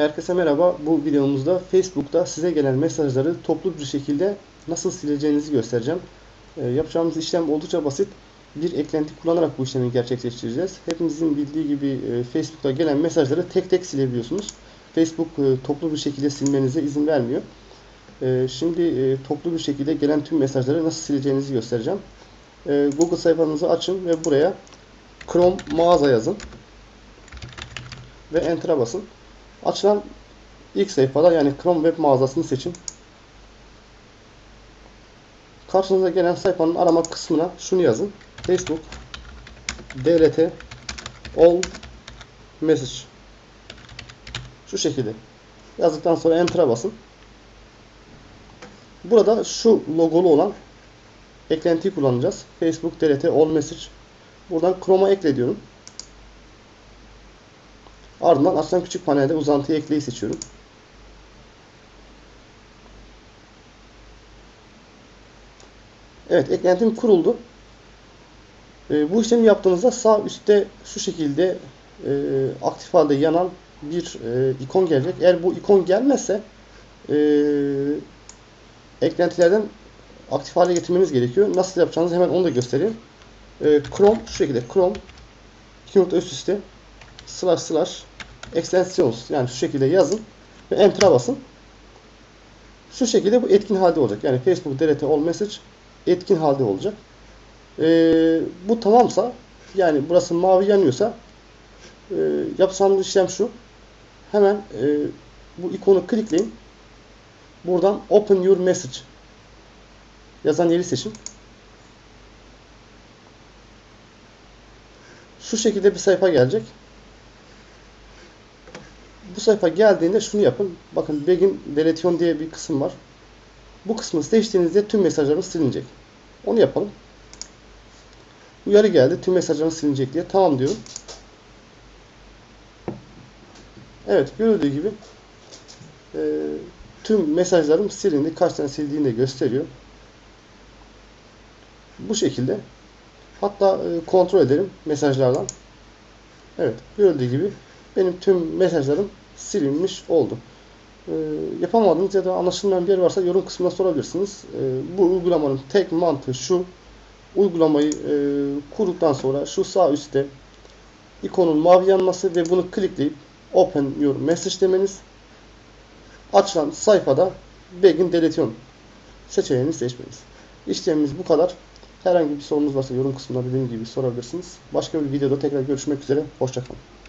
Herkese merhaba. Bu videomuzda Facebook'ta size gelen mesajları toplu bir şekilde nasıl sileceğinizi göstereceğim. Ee, yapacağımız işlem oldukça basit. Bir eklenti kullanarak bu işlemi gerçekleştireceğiz. Hepimizin bildiği gibi e, Facebook'ta gelen mesajları tek tek silebiliyorsunuz. Facebook e, toplu bir şekilde silmenize izin vermiyor. E, şimdi e, toplu bir şekilde gelen tüm mesajları nasıl sileceğinizi göstereceğim. E, Google sayfanızı açın ve buraya Chrome mağaza yazın. Ve Enter'a basın. Açılan ilk sayfada yani Chrome web mağazasını seçin. Karşınıza gelen sayfanın arama kısmına şunu yazın. Facebook DLT all message şu şekilde yazdıktan sonra Enter'a basın. Burada şu logolu olan eklentiyi kullanacağız. Facebook DLT all message. Buradan Chrome'a ekle diyorum. Ardından açılan küçük panelde uzantıyı ekleyi seçiyorum. Evet eklentim kuruldu. E, bu işlemi yaptığınızda sağ üstte şu şekilde e, aktif halde yanan bir e, ikon gelecek. Eğer bu ikon gelmezse e, eklentilerden aktif hale getirmeniz gerekiyor. Nasıl yapacağınızı hemen onu da göstereyim. E, Chrome şu şekilde Chrome iki nokta üst üste slash slash extensions yani şu şekilde yazın ve enter'a basın. Şu şekilde bu etkin halde olacak. Yani Facebook delete all message etkin halde olacak. Ee, bu tamamsa yani burası mavi yanıyorsa e, yapacağımız işlem şu. Hemen e, bu ikonu klikleyin. Buradan open your message yazan yeri seçin. Şu şekilde bir sayfa gelecek. Bu sayfa geldiğinde şunu yapın. Bakın Begin Deletion diye bir kısım var. Bu kısmı seçtiğinizde tüm mesajlarınız silinecek. Onu yapalım. Uyarı geldi. Tüm mesajlarınız silinecek diye. Tamam diyorum. Evet. Görüldüğü gibi e, tüm mesajlarım silindi. Kaç tane sildiğini de gösteriyor. Bu şekilde. Hatta e, kontrol edelim mesajlardan. Evet. Görüldüğü gibi benim tüm mesajlarım silinmiş oldu. E, yapamadığınız ya da anlaşılmayan bir yer varsa yorum kısmına sorabilirsiniz. E, bu uygulamanın tek mantığı şu. Uygulamayı e, kurduktan sonra şu sağ üstte ikonun mavi yanması ve bunu klikleyip Open Your Message demeniz. Açılan sayfada Begin Deletion seçeneğini seçmeniz. İşlemimiz bu kadar. Herhangi bir sorunuz varsa yorum kısmında dediğim gibi sorabilirsiniz. Başka bir videoda tekrar görüşmek üzere. Hoşçakalın.